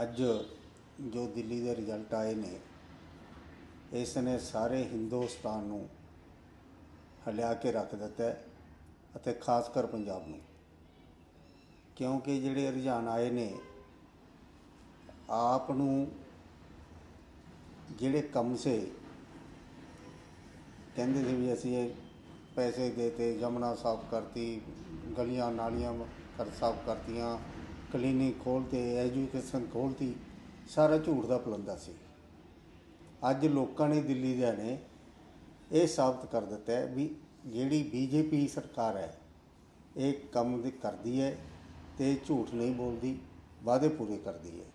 ਅੱਜ ਜੋ ਦਿੱਲੀ ਦੇ ਰਿਜ਼ਲਟ ਆਏ ਨੇ ਇਸ ਨੇ ਸਾਰੇ ਹਿੰਦੁਸਤਾਨ ਨੂੰ ਹਲਿਆ ਕੇ ਰੱਖ ਦਿੱਤਾ ਹੈ ਅਤੇ ਖਾਸ ਕਰ ਪੰਜਾਬ ਨੂੰ। ਕਿਉਂਕਿ ਜਿਹੜੇ ਰੁਝਾਨ ਆਏ ਨੇ, ਆਪ ਨੂੰ ਜਿਹੜੇ ਕੰਮ ਸੇ ਕਹਿੰਦੇ ਸੀ ਵੀ ਅਸੀਂ ਇਹ ਪੈਸੇ ਦੇਤੇ ਜਮਨਾ ਸਾਫ਼ ਕਰਤੀ, ਗਲੀਆਂ ਨਾਲੀਆਂ ਕਰ ਸਾਫ਼ ਕਰਤੀਆਂ ਕਲੀਨਿਕ ਖੋਲ੍ਹਤੇ ਐਜੂਕੇਸ਼ਨ ਖੋਲ੍ਹਤੀ ਸਾਰਾ ਝੂਠ ਦਾ ਪਲੰਦਾ ਸੀ। ਅੱਜ ਲੋਕਾਂ ਨੇ ਦਿੱਲੀ ਦੇ ਨੇ ਇਹ ਸਾਬਤ ਕਰ ਦਿੱਤਾ ਹੈ ਵੀ ਜਿਹੜੀ ਬੀਜੇਪੀ ਸਰਕਾਰ ਹੈ, ਇਹ ਕੰਮ ਦੇ ਕਰਦੀ ਹੈ ਤੇ ਝੂਠ ਨਹੀਂ ਬੋਲਦੀ, ਵਾਅਦੇ ਪੂਰੇ ਕਰਦੀ ਹੈ।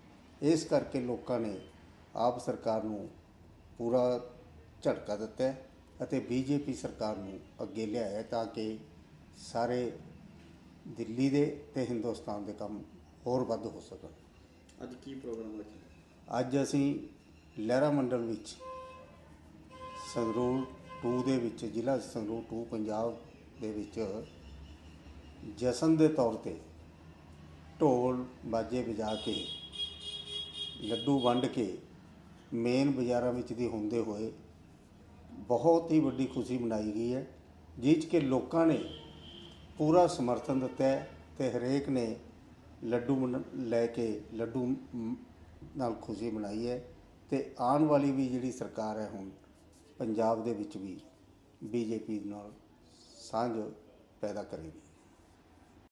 ਇਸ ਕਰਕੇ ਲੋਕਾਂ ਨੇ ਆਪ ਸਰਕਾਰ ਨੂੰ ਪੂਰਾ ਝਟਕਾ ਦਿੱਤਾ ਹੈ ਅਤੇ ਬੀਜੇਪੀ ਸਰਕਾਰ ਨੂੰ ਅੱਗੇ ਲਿਆਇਆ ਤਾਂ ਕਿ ਸਾਰੇ ਦਿੱਲੀ ਦੇ ਤੇ ਹਿੰਦੁਸਤਾਨ ਦੇ ਕੰਮ ਹੋਰ ਵੱਧ ਹੋ ਸਕਣ। ਅੱਜ ਕੀ ਪ੍ਰੋਗਰਾਮ ਰੱਖਿਆ ਅੱਜ ਅਸੀਂ ਲਹਿਰਾ ਮੰਡਲ ਵਿੱਚ ਸੰਗਰੂਰ 2 ਦੇ ਵਿੱਚ ਜ਼ਿਲ੍ਹਾ ਸੰਗਰੂਰ 2 ਪੰਜਾਬ ਦੇ ਵਿੱਚ ਜਸ਼ਨ ਦੇ ਤੌਰ ਤੇ ਢੋਲ ਬਾਜੇ ਵਜਾ ਕੇ ਲੱਡੂ ਵੰਡ ਕੇ ਮੇਨ ਬਾਜ਼ਾਰਾਂ ਵਿੱਚ ਦੀ ਹੁੰਦੇ ਹੋਏ ਬਹੁਤ ਹੀ ਵੱਡੀ ਖੁਸ਼ੀ ਮਨਾਈ ਗਈ ਹੈ ਜਿਸ 'ਚ ਕਿ ਲੋਕਾਂ ਨੇ ਪੂਰਾ ਸਮਰਥਨ ਦਿੱਤਾ ਹੈ ਤੇ ਹਰੇਕ ਨੇ ਲੱਡੂ ਮਨ- ਲੈ ਕੇ ਲੱਡੂ ਨਾਲ ਖੁਸ਼ੀ ਮਨਾਈ ਹੈ ਤੇ ਆਉਣ ਵਾਲੀ ਵੀ ਜਿਹੜੀ ਸਰਕਾਰ ਹੈ ਹੁਣ ਪੰਜਾਬ ਦੇ ਵਿੱਚ ਵੀ ਬੀਜੇਪੀ ਨਾਲ ਸਾਂਝ ਪੈਦਾ ਕਰੇਗੀ।